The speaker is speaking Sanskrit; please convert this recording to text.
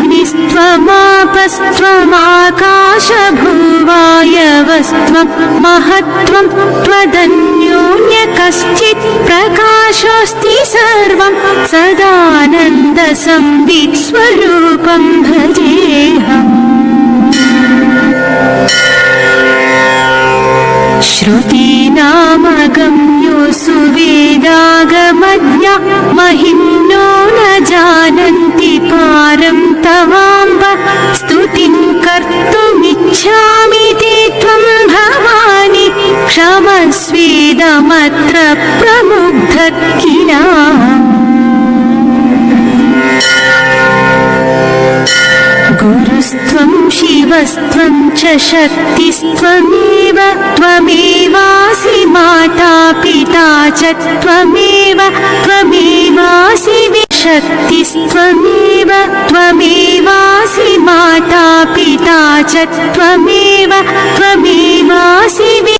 त्वमाकाशभुवायवस्त्वं महत्त्वं त्वदन्योन्य कश्चित् प्रकाशोऽस्ति सर्वं सदानन्दसंवित्स्वरूपं भजेऽहम् श्रुतीनामगम्योऽसु वेदागमज्ञा महिम्नो न जानन्ति कर्तुमिच्छामि ते त्वं भवानि क्षमस्वेदमत्र प्रमुग्ध किल गुरुस्त्वं शिवस्त्वं च शक्तिस्त्वमेव त्वमेवासि माता पिता च त्वमेव त्वमेवासि शक्तिस्त्वमेव त्वमेवासि माता